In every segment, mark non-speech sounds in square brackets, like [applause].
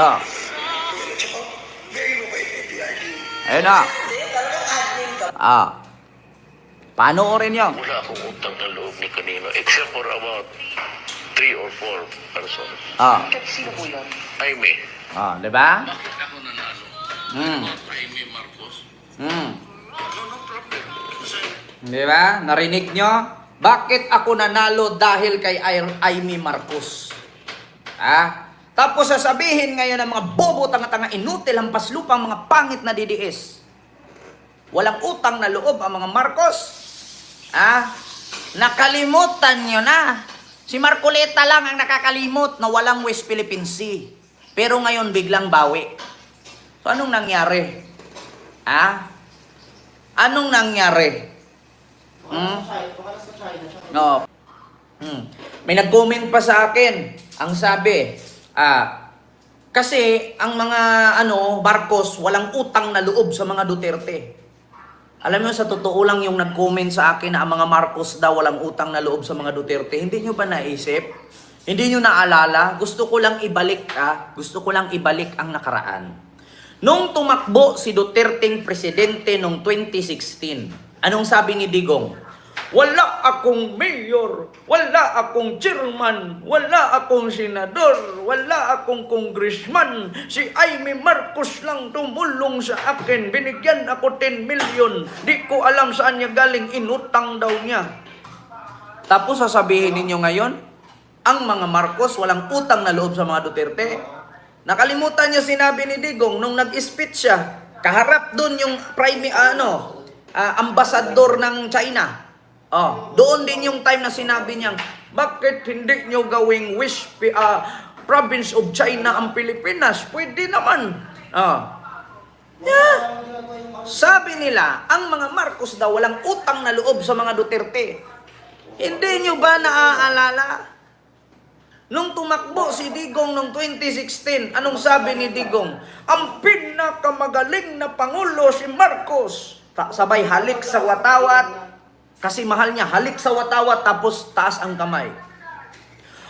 Oh. Ayun na. Ah. Panoorin nyo. Wala akong utang na loob ni kanino except for about three or four persons. Ah. Sino po yan? Jaime. Ah, di ba? Bakit ako nanalo? Hmm. About Jaime Marcos? Hmm. No, no problem. Kasi Di ba? Narinig nyo? Bakit ako nanalo dahil kay Ay- Amy Marcos? Ha? Tapos sasabihin ngayon ng mga bobo, tanga-tanga, inutil, hampas lupang mga pangit na DDS. Walang utang na loob ang mga Marcos. Ha? Nakalimutan nyo na. Si Marcoleta lang ang nakakalimot na walang West Philippine Sea. Pero ngayon biglang bawi. So anong nangyari? Ha? Anong nangyari? Hmm? No. Hmm. May nag-comment pa sa akin. Ang sabi, ah, kasi ang mga ano, Marcos, walang utang na loob sa mga Duterte. Alam mo, sa totoo lang yung nag-comment sa akin na ang mga Marcos daw walang utang na loob sa mga Duterte. Hindi nyo ba naisip? Hindi nyo naalala? Gusto ko lang ibalik, ah. Gusto ko lang ibalik ang nakaraan. Nung tumakbo si Duterteng presidente noong 2016, anong sabi ni Digong? Wala akong mayor, wala akong chairman, wala akong senador, wala akong congressman. Si Amy Marcos lang tumulong sa akin. Binigyan ako 10 million. Di ko alam saan niya galing. Inutang daw niya. Tapos sasabihin ninyo ngayon, ang mga Marcos walang utang na loob sa mga Duterte. Nakalimutan niyo sinabi ni Digong nung nag-speech siya. Kaharap doon yung prime ano, ah, ambasador ng China. Oh, doon din yung time na sinabi niya, bakit hindi niyo gawing wish ah, province of China ang Pilipinas? Pwede naman. Oh. Yeah. Sabi nila, ang mga Marcos daw walang utang na loob sa mga Duterte. Hindi nyo ba naaalala? Nung tumakbo si Digong noong 2016, anong sabi ni Digong? Ang pinakamagaling na Pangulo si Marcos. Sabay halik sa watawat. Kasi mahal niya, halik sa watawat tapos taas ang kamay.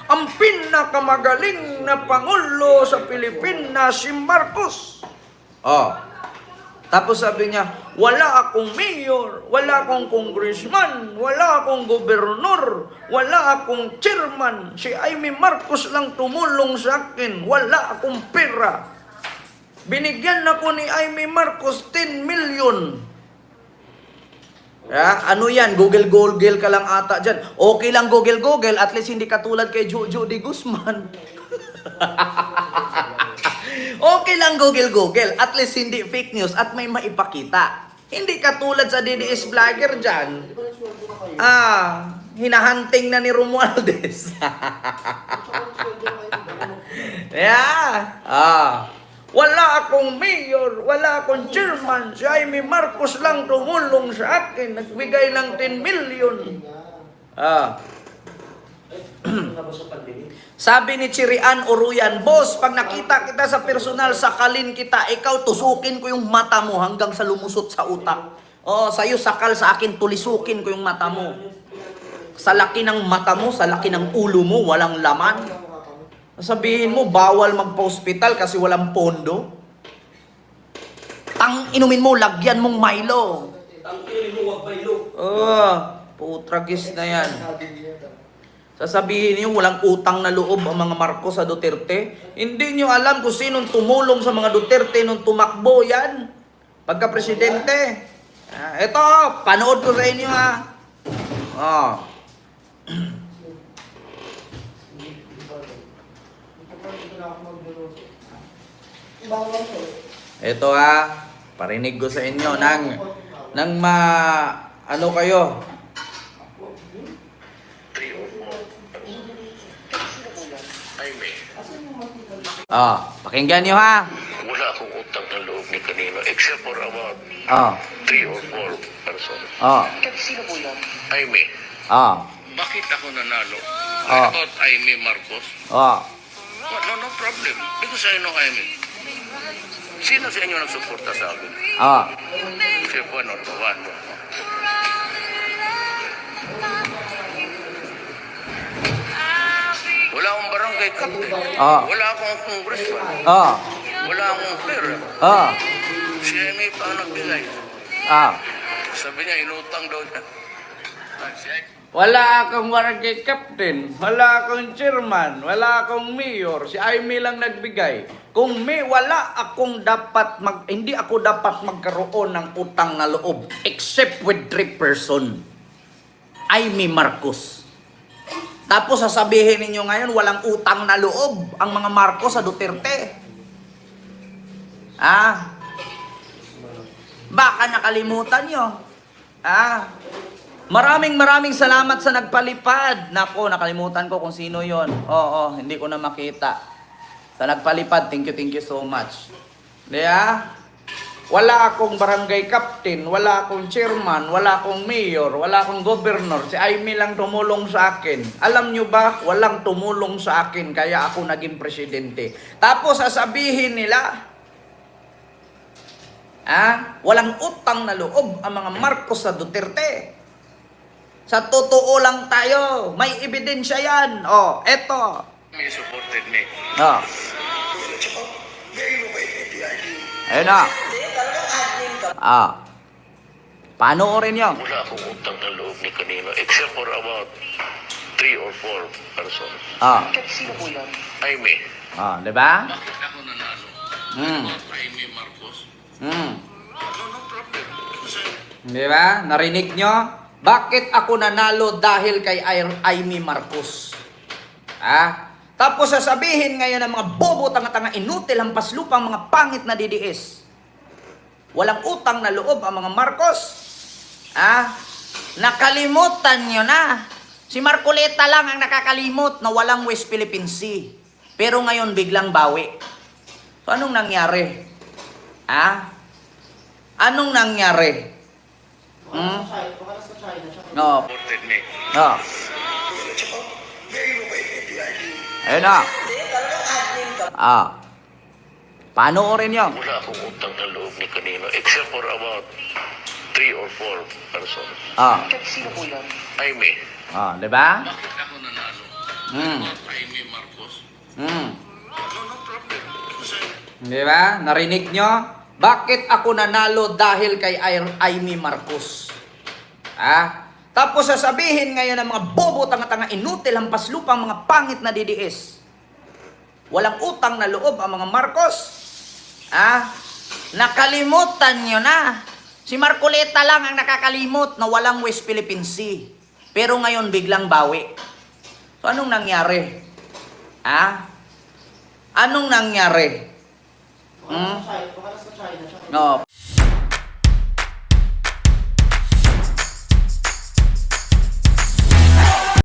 Ang pinakamagaling na Pangulo sa Pilipinas si Marcos. Oh. Tapos sabi niya, wala akong mayor, wala akong congressman, wala akong gobernador, wala akong chairman. Si Amy Marcos lang tumulong sa akin, wala akong pera. Binigyan ako ni Amy Marcos 10 million. Ya, ano yan? Google Google ka lang ata dyan. Okay lang Google Google, at least hindi katulad kay Jojo de Guzman. [laughs] okay lang Google Google, at least hindi fake news at may maipakita. Hindi katulad sa DDS vlogger dyan. Ah, hinahunting na ni Romualdez. [laughs] yeah. Ah. Wala akong mayor, wala akong chairman. Si Jaime Marcos lang tumulong sa akin. Nagbigay ng 10 million. Ah. [clears throat] Sabi ni Chirian Uruyan, Boss, pag nakita kita sa personal, sakalin kita, ikaw tusukin ko yung mata mo hanggang sa lumusot sa utak. Oh, sa'yo sakal, sa akin tulisukin ko yung mata mo. Sa laki ng mata mo, sa laki ng ulo mo, walang laman. Sabihin mo, bawal magpa-hospital kasi walang pondo. Tang inumin mo, lagyan mong Milo. Ang pili mo, wag Milo. Oh, putragis na yan. Sasabihin niyo walang utang na loob ang mga Marcos sa Duterte. Hindi niyo alam kung sinong tumulong sa mga Duterte nung tumakbo yan. Pagka presidente. Ah, ito, panood ko sa inyo ha. Oh. [clears throat] Ito ha, parinig ko sa inyo nang nang ma ano kayo. Ah, pakinggan niyo ha. Wala akong utang na loob ni kanino except for about Ah, three or four persons. ah, Sino po yan? Jaime. ah, Bakit ako nanalo? Ah. About Jaime Marcos? ah. No, no problem. Because I know Jaime. Sino sa inyo nagsuporta sa akin? Ah, Si Juan or Juan? Wala akong barangay. captain. Ah. Wala akong congressman. Oh. Wala akong pera. Oh. Si Amy pa ang nagbigay. Ah. Sabi niya, inutang daw niya. Ah, siya- Wala akong barangay captain, wala akong chairman, wala akong mayor, si Aimee lang nagbigay. Kung may wala akong dapat mag hindi ako dapat magkaroon ng utang na loob except with three person. Aimee Marcos. Tapos sasabihin ninyo ngayon walang utang na loob ang mga Marcos sa Duterte. Ah. Baka nakalimutan nyo. Ah. Maraming maraming salamat sa nagpalipad. Nako, nakalimutan ko kung sino yon. Oo, hindi ko na makita. Sa nagpalipad, thank you, thank you so much. Di ah? Wala akong barangay captain, wala akong chairman, wala akong mayor, wala akong governor. Si Aimee lang tumulong sa akin. Alam nyo ba, walang tumulong sa akin, kaya ako naging presidente. Tapos sasabihin nila, ah, walang utang na loob ang mga Marcos sa Duterte. Sa totoo lang tayo. May ebidensya yan. Oh, eto. May supported me. Oh. Ayun na. Ah. Panoorin nyo. Wala akong utang na loob ni kanino except for about three or four persons. Ah. Sino po yan? Amy. Ah, di ba? Bakit ako nanalo? Hmm. Amy Marcos. Hmm. No, no problem. Di ba? Narinig nyo? Bakit ako nanalo dahil kay Ay- Aimee Marcos? Ah? Tapos sasabihin ngayon ng mga bobo, tanga-tanga, inutil, hampas lupang mga pangit na DDS. Walang utang na loob ang mga Marcos. Ah? Nakalimutan nyo na. Si Marcoleta lang ang nakakalimot na walang West Philippine Sea. Pero ngayon biglang bawi. So anong nangyari? Ah? Anong nangyari? Hmm? No. No. Ayun na. Ah. Panoorin nyo. Wala akong utang na loob ni kanino except for about three or four persons. Ah. Sino po yan? Amy. Ah, di ba? Bakit ako nanalo? Hmm. Amy Marcos. Hmm. No, no problem. Di ba? Narinig nyo? Bakit ako nanalo dahil kay Ay- Aimee Marcos? Ah? Tapos sasabihin ngayon ng mga bobo, tanga-tanga, inutil, hampas lupang mga pangit na DDS. Walang utang na loob ang mga Marcos. Ah? Nakalimutan nyo na. Si Marcoleta lang ang nakakalimot na walang West Philippine Sea. Pero ngayon biglang bawi. So anong nangyari? Ah? Anong nangyari? Hmm? No.